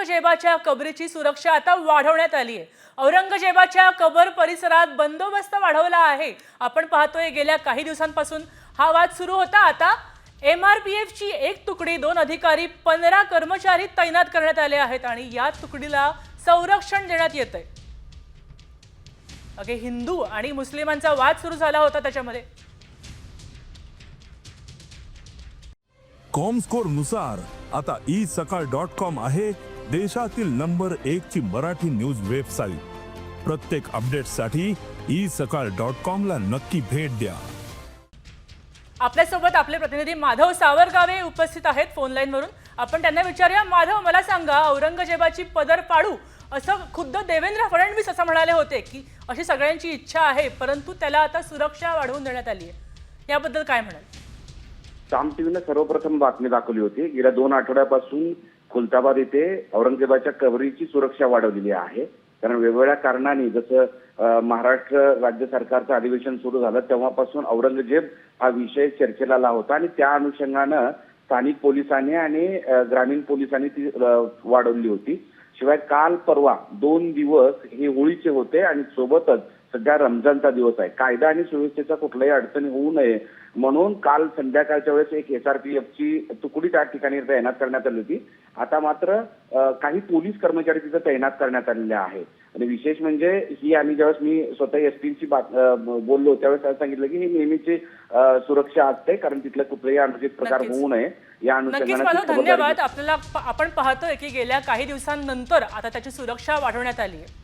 औरंगजेबाच्या कबरीची सुरक्षा आता वाढवण्यात आली आहे. औरंगजेबाच्या कबर परिसरात बंदोबस्त वाढवला आहे. आपण पाहतोय गेल्या काही दिवसांपासून हा वाद सुरू होता. आता एम आर पी एफची एक तुकडी दोन अधिकारी पंधरा कर्मचारी तैनात करण्यात आले आहेत आणि या तुकडीला संरक्षण देण्यात येत आहे अगे हिंदू आणि मुस्लिमांचा वाद सुरू झाला होता त्याच्यामध्ये. कॉम स्कोरनुसार आता ई सकाळ डॉट कॉम आहे. देशातील नंबर एक ची मराठी न्यूज वेबसाईट. प्रत्येक अपडेटसाठी ई सकाळ डॉट कॉम ला नक्की भेट द्या. आपल्यासोबत आपले प्रतिनिधी माधव सावरगावे उपस्थित आहेत फोन लाईनवरून आपण त्यांना विचारूया माधव मला सांगा औरंगजेबाची पदर पाडू असं खुद्द देवेंद्र फडणवीस असं म्हणाले होते की अशी सगळ्यांची इच्छा आहे परंतु त्याला आता सुरक्षा वाढवून देण्यात आली आहे. याबद्दल काय म्हणाल? साम टीव्हीनं सर्वप्रथम बातमी दाखवली होती. गेल्या दोन आठवड्यापासून खुलताबाद येथे औरंगजेबाच्या कबरीची सुरक्षा वाढवलेली आहे. कारण वेगवेगळ्या कारणांनी जसं महाराष्ट्र राज्य सरकारचं अधिवेशन सुरू झालं तेव्हापासून औरंगजेब हा विषय चर्चेला आला होता आणि त्या अनुषंगानं स्थानिक पोलिसांनी आणि ग्रामीण पोलिसांनी ती वाढवली होती. शिवाय काल परवा दोन दिवस हे होळीचे होते आणि सोबतच सध्या रमजानचा दिवस आहे. कायदा आणि सुव्यवस्थेचा कुठल्याही अडचणी होऊ नये म्हणून काल संध्याकाळच्या वेळेस एक एसआरपीएफची तुकडी त्या ठिकाणी तैनात करण्यात आली होती. आता मात्र काही पोलीस कर्मचारी तिथं तैनात करण्यात आलेले आहेत. आणि विशेष म्हणजे ही आम्ही ज्यावेळेस मी स्वतः एसपीची बोललो त्यावेळेस सांगितलं की ही नेहमीची सुरक्षा असते कारण तिथलं कुठलाही अनुचित प्रकार. होऊ नये. या अनुषंगाने धन्यवाद. आपल्याला आपण पाहतोय की गेल्या काही दिवसांनंतर आता त्याची सुरक्षा वाढवण्यात आली आहे.